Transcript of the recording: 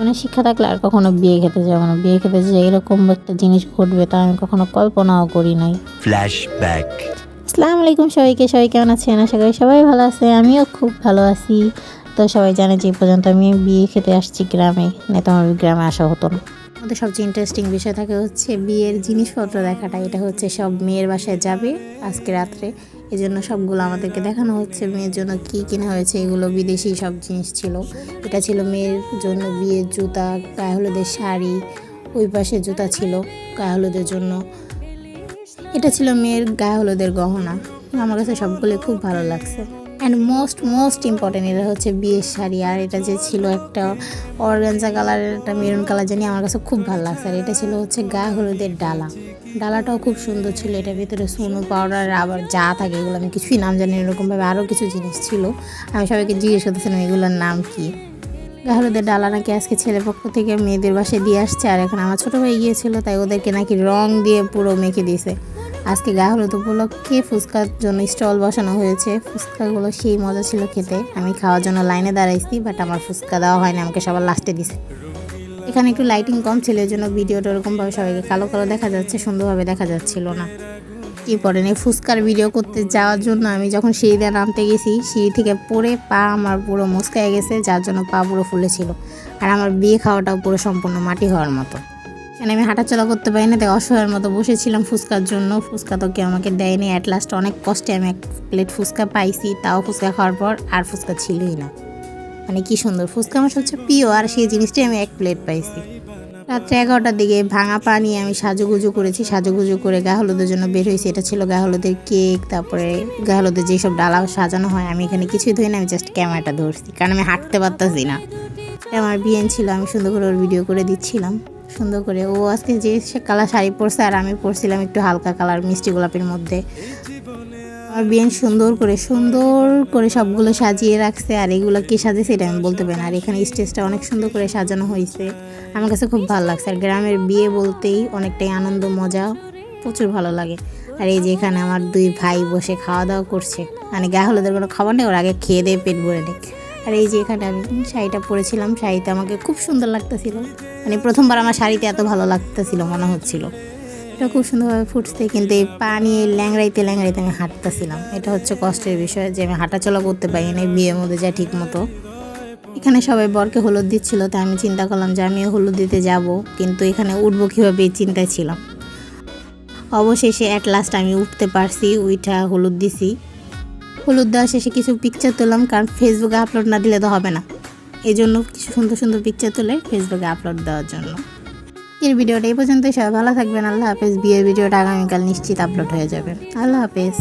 মানে শিক্ষা থাকলে আর কখনো বিয়ে খেতে যাব না। বিয়ে খেতে যে এরকম একটা জিনিস ঘটবে তা আমি কখনো কল্পনাও করি নাই। Flashback. আসসালামু আলাইকুম সবাইকে সবাই কেমন আছেন? আশা করি সবাই ভালো আছে আমিও খুব ভালো আছি। তো সবাই জানে যে এই পর্যন্ত আমি বিয়ে খেতে আসছি গ্রামে না তো আমার গ্রামে আসা হতো না। আমাদের সবচেয়ে ইন্টারেস্টিং বিষয় থাকে হচ্ছে বিয়ের জিনিসপত্র দেখাটা এটা হচ্ছে সব মেয়ের বাসায় যাবে আজকে রাত্রে। এই জন্য সবগুলো আমাদেরকে দেখানো হচ্ছে। মেয়ের জন্য কি কেনা হয়েছে, এগুলো বিদেশি সব জিনিস ছিল। এটা ছিল মেয়ের জন্য বিয়ের জুতা, গায়ে হলুদের শাড়ি, ওই পাশে জুতা ছিল গায়ে হলুদের জন্য। এটা ছিল মেয়ের গায়ে হলুদের গহনা। আমার কাছে সবগুলোই খুব ভালো লাগছে। অ্যান্ড মোস্ট মোস্ট ইম্পর্টেন্ট এটা হচ্ছে বিয়ের শাড়ি, আর এটা যে ছিল একটা অর্গানজা কালারের একটা মেরুন কালার জানি আমার কাছে খুব ভালো লাগছে। আর এটা ছিল হচ্ছে গা হলুদের ডালা। ডালাটাও খুব সুন্দর ছিল, এটার ভিতরে সুনো পাউডার আবার যা থাকে এগুলো, আমি কিছুই নাম জানি এরকমভাবে আরও কিছু জিনিস ছিল। আমি সবাইকে জিজ্ঞেস করতেছিলাম এগুলোর নাম কী। হলুদের ডালা নাকি আজকে ছেলে পক্ষ থেকে মেয়েদের বাসায় দিয়ে আসছে, আর এখন আমার ছোটো ভাই গিয়েছিল, তাই ওদেরকে নাকি রং দিয়ে পুরো মেখে দিয়েছে। আজকে গায়ে হলুদ উপলক্ষে ফুচকার জন্য স্টল বসানো হয়েছে। ফুচকাগুলো সেই মজা ছিল খেতে। আমি খাওয়ার জন্য লাইনে দাঁড়াইছি বাট আমার ফুচকা দেওয়া হয়নি, আমাকে সবার লাস্টে দিছে। এখানে একটু লাইটিং কম ছিল জন্য ভিডিওটা ওরকমভাবে সবাইকে কালো কালো দেখা যাচ্ছে, সুন্দরভাবে দেখা যাচ্ছিল না। কি পড়েন ফুচকার ভিডিও করতে যাওয়ার জন্য আমি যখন সিঁড়িতে নামতে গেছি সিঁড়ি থেকে পড়ে পা আমার পুরো মুসকায় গেছে, যার জন্য পা পুরো ফুলেছিল আর আমার বিয়ে খাওয়াটাও পুরো সম্পূর্ণ মাটি হওয়ার মতো। এখানে আমি হাঁটাচলা করতে পারি না তাই অসহায়ের মতো বসেছিলাম ফুচকার জন্য। ফুচকা তো কেউ আমাকে দেয়নি। অ্যাট লাস্ট অনেক কষ্টে আমি এক প্লেট ফুচকা পাইছি, তাও ফুচকা খাওয়ার পর আর ফুচকা ছিলই না। মানে কি সুন্দর, ফুচকা আমার সবচেয়ে প্রিয়, আর সেই জিনিসটাই আমি এক প্লেট পাইছি। রাত্রে এগারোটার দিকে ভাঙা পানি আমি সাজুগুজু করেছি, সাজুগুজু করে গায়ে হলুদের জন্য বের হয়েছি। এটা ছিল গায়ে হলুদের কেক, তারপরে গায়ে হলুদের যেসব ডালা সাজানো হয়, আমি এখানে কিছুই ধরি না, আমি জাস্ট ক্যামেরাটা ধরছি, কারণ আমি হাঁটতে পারতাছি না। আমার বিয়েন ছিল, আমি সুন্দর করে ওর ভিডিও করে দিচ্ছিলাম। সুন্দর করে। ও আজকে যে কালার শাড়ি পরছে আর আমি পরছিলাম একটু হালকা কালার মিষ্টি গোলাপের মধ্যে। আমার বিয়েন সুন্দর করে সুন্দর করে সবগুলো সাজিয়ে রাখছে। আর এগুলো কি সাজিয়েছে এটা আমি বলতে পারি আর এখানে স্টেজটা অনেক সুন্দর করে সাজানো হয়েছে। আমার কাছে খুব ভালো লাগছে। আর গ্রামের বিয়ে বলতেই অনেকটাই আনন্দ, মজা, প্রচুর ভালো লাগে। আর এই যে এখানে আমার দুই ভাই বসে খাওয়া দাওয়া করছে। মানে গায়ে হলুদের কোনো খাবার নেই, ওর আগে খেয়ে দিয়ে পেট ভরে নিক। আর এই যে এখানে আমি শাড়িটা পরেছিলাম, শাড়িতে আমাকে খুব সুন্দর লাগতেছিল। মানে প্রথমবার আমার শাড়িতে এত ভালো লাগতেছিল, মনে হচ্ছিল। এটা খুব সুন্দরভাবে ফুটছে, কিন্তু এই পা নিয়ে ল্যাংড়াইতে ল্যাংড়াইতে আমি হাঁটতেছিলাম। এটা হচ্ছে কষ্টের বিষয় যে আমি হাঁটাচলা করতে পারি না বিয়ের মধ্যে যা ঠিক মতো। এখানে সবাই বরকে হলুদ দিচ্ছিল, তাই আমি চিন্তা করলাম যে আমিও হলুদ দিতে যাব, কিন্তু এখানে উঠবো কীভাবে চিন্তায় ছিলাম। অবশেষে অ্যাট লাস্ট আমি উঠতে পারছি, উইঠা হলুদ দিছি। হলুদ দেওয়া শেষে কিছু পিকচার তুললাম, কারণ ফেসবুকে আপলোড না দিলে তো হবে না। এই জন্য কিছু সুন্দর সুন্দর পিকচার তুলে ফেসবুকে আপলোড দেওয়ার জন্য। এর ভিডিওটা এই পর্যন্তই। সবাই ভালো থাকবেন। আল্লাহ হাফেজ। বিয়ের ভিডিওটা আগামীকাল নিশ্চিত আপলোড হয়ে যাবে। আল্লাহ হাফেজ।